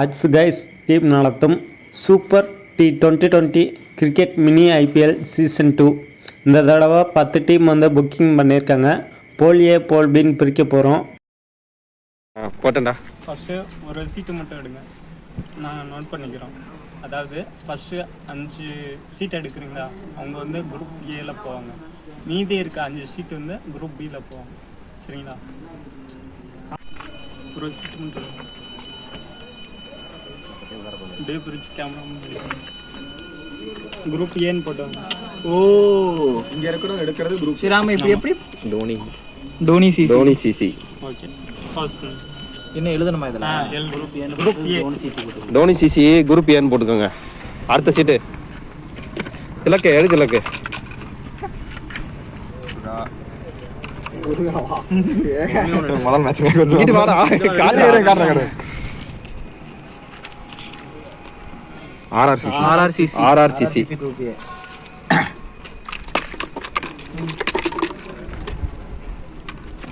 Ads guys team நடத்தும் super T twenty twenty cricket mini IPL season two இந்த தடவை பத்து டீம் வந்து புக்கிங் பண்ணியிருக்காங்க. போல் ஏ போல் பின்னு பிரிக்க போகிறோம் போட்டேன்டா. ஃபஸ்ட்டு ஒரு சீட்டு மட்டும் எடுங்க. நான் நோட் பண்ணிக்கிறோம். அதாவது ஃபஸ்ட்டு அஞ்சு சீட் எடுக்கிறீங்களா? அவங்க வந்து குரூப் ஏல போவாங்க. மீதி இருக்க அஞ்சு சீட் வந்து குரூப் பியில் போவாங்க. சரிங்களா? ஒரு சீட்டு மட்டும் எடுங்க டே பிரிச்சு கேமரா குரூப் ஏன்னு போட்டாங்க ஓ. இங்க இருக்கிறவங்க எடுக்கிறது குரூப் ஸ்ரீராம இப்ப எப்படி? Dhoni. Dhoni C Dhoni CC okay first என்ன எழுதணுமா இதுல? ஆ L group A group A Dhoni CC group ஏன்னு போட்டுக்கோங்க. அடுத்த சீட்டு திலக்கு எடு திலக்கு முதல் மேட்ச் வாடா. காட்டுறேன் ஆர்ஆர்சிசி. ஆர்ஆர்சிசி. ஆர்ஆர்சிசி.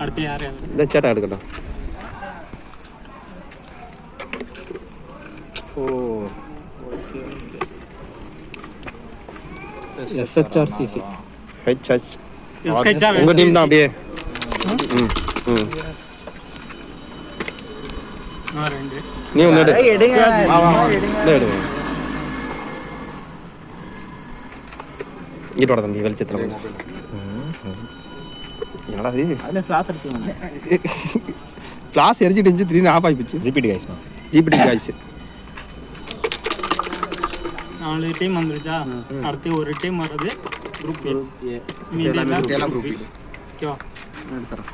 அடுத்து யார் இந்த சேட்டா எடுக்கட்டும். ஓ எஸ்ஹெச்ஆர்சிசி ஹெச்ஹெச் உங்க டீம் தான் அப்படியே. ம் ம். நீ ஒன்று எடு. எடுங்க. எடுங்க. இங்கிட்டு வாடா தம்பி வெளிச்சத்தில் என்னடா இது அதுல ஃபிளாஸ் அடிச்சுங்க கிளாஸ் எரிஞ்சிட்டு இருந்துச்சு திடீர்னு ஆஃப் ஆகி போச்சு ஜிபிடி காய்ஸ் ஜிபிடி காய்ஸ் நாலு டீம் வந்துருச்சா அடுத்து ஒரு டீம் வர்றது குரூப் ஏ ஏ மீதி எல்லாம் எல்லாம் group B. ஓகேவா எடுத்துறேன்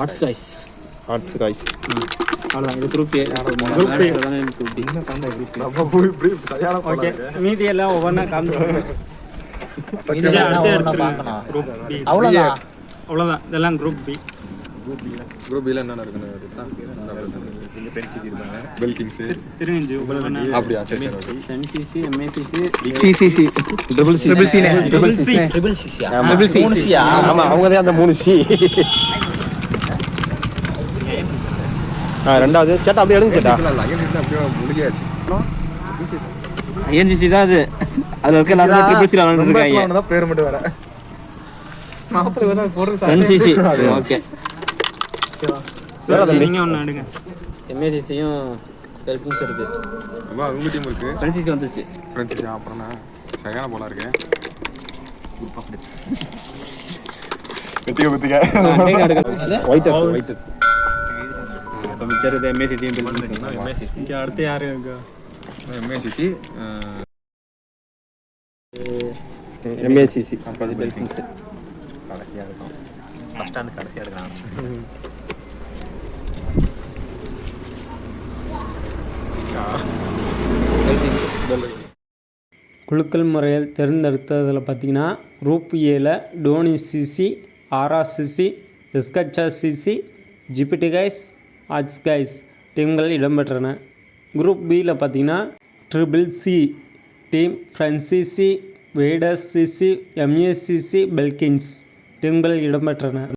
ஆர்ட்ஸ் கைஸ் ஆர்ட்ஸ் காய்ஸ் அவ்வளோதான் இது group A group B okay மீதி எல்லாம் ஒவ்வொன்றா காமிச்சு குரூப் பி அவ்வளோதான். அவ்வளோதான். இதெல்லாம் குரூப் பி குரூப் பில என்னென்ன பெல்கிங்ஸ் திருங்கஞ்சி ஒவ்வொன்றா அப்படியா? சரி சரி MACC CCC triple C triple C triple C triple C மூணு ஆமா அவங்க தான் அந்த மூணு சி ரெண்டாவது சேட்டா அப்படியே எடுங்க சேட்டா. ஐஎன்சிசி தான் அது. அதுல இருக்க எல்லாரும் ட்ரிபிள் சில விளையாண்டுருக்காங்க தான் பேர் மட்டும் வேற. NCC okay. வேற தம்பி. நீங்கள் ஒன்று எடுங்க. எம்ஏசிசியும் பெல்கிங்ஸ் இருக்கு அம்மா உங்க டீம் இருக்கு. என்சிசி வந்துருச்சு. ஃப்ரெண்ட்ஸ் அப்புறம் நான் சரியான போல இருக்கேன் வெட்டிக்க குத்திக்க. ஒயிட் ஒயிட் மிச்சர் இது எம்ஏசிசியும் பெல்கிங்ஸ் இங்கே அடுத்து யார் இருக்கா எம்ஏசிசி எம்ஏசிசி பெல்கிங்ஸ் கடைசியாக இருக்கும் ஃபர்ஸ்ட் ஸ்டாண்ட் கடைசியாக எடுக்கிறாங்க குழுக்கள் முறையில் தேர்ந்தெடுத்ததில் பார்த்தீங்கன்னா குரூப் ஏல Dhoni CC RR CC எஸ்கச்சா CC GPT guys arts guys டீம்கள் இடம்பெற்றன குரூப் பியில் பார்த்தீங்கன்னா ட்ரிபிள் சி டீம் ஃப்ரென்சிசி வேடஸ் சிசி எம்ஏசிசி பெல்கின்ஸ் டீம்கள் இடம்பெற்றன.